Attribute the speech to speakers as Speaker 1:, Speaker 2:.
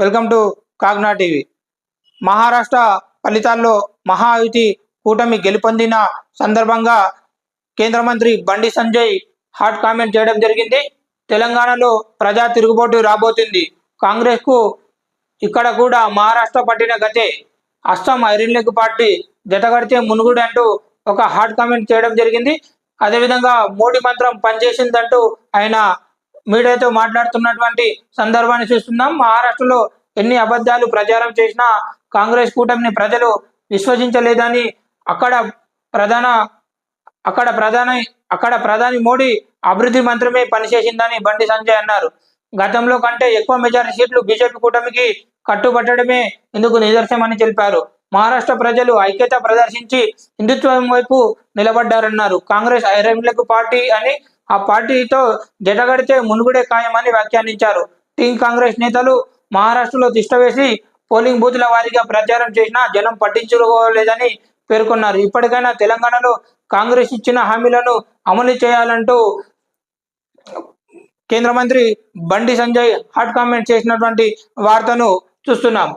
Speaker 1: Welcome to Kagna TV. Maharashtra ఫలితాల్లో మహాయుతి కూటమి గెలుపొందిన సందర్భంగా కేంద్ర మంత్రి బండి సంజయ్ హాట్ కామెంట్ చేయడం జరిగింది. తెలంగాణలో ప్రజా తిరుగుబాటు రాబోతుంది. కాంగ్రెస్కు ఇక్కడ కూడా మహారాష్ట్ర పట్టిన గతే అస్సాం ఐరన్ లెగ్ పార్టీ జతగడితే మునుగుడు అంటూ ఒక హాట్ కామెంట్ చేయడం జరిగింది. అదేవిధంగా మోడీ మంత్రం పనిచేసిందంటూ ఆయన మీడియాతో మాట్లాడుతున్నటువంటి సందర్భాన్ని చూస్తున్నాం. మహారాష్ట్రలో ఎన్ని అబద్ధాలు ప్రచారం చేసినా కాంగ్రెస్ కూటమిని ప్రజలు విశ్వసించలేదని అక్కడ ప్రధాన అక్కడ ప్రధాని అక్కడ ప్రధాని మోడీ అభివృద్ధి మంత్రమే పనిచేసిందని బండి సంజయ్ అన్నారు. గతంలో కంటే ఎక్కువ మెజారిటీ సీట్లు బీజేపీ కూటమికి కట్టుబట్టడమే ఇందుకు నిదర్శనమని తెలిపారు. మహారాష్ట్ర ప్రజలు ఐక్యత ప్రదర్శించి హిందుత్వం వైపు నిలబడ్డారన్నారు. కాంగ్రెస్ ఐరమిలకు పార్టీ అని ఆ పార్టీతో జటగడితే మునుగుడే ఖాయమని వ్యాఖ్యానించారు. టీం కాంగ్రెస్ నేతలు మహారాష్ట్రలో తిష్టవేసి పోలింగ్ బూత్ల వారీగా ప్రచారం చేసినా జనం పట్టించుకోలేదని పేర్కొన్నారు. ఇప్పటికైనా తెలంగాణలో కాంగ్రెస్ ఇచ్చిన హామీలను అమలు చేయాలంటూ కేంద్ర మంత్రి బండి సంజయ్ హాట్ కామెంట్ చేసినటువంటి వార్తను చూస్తున్నాం.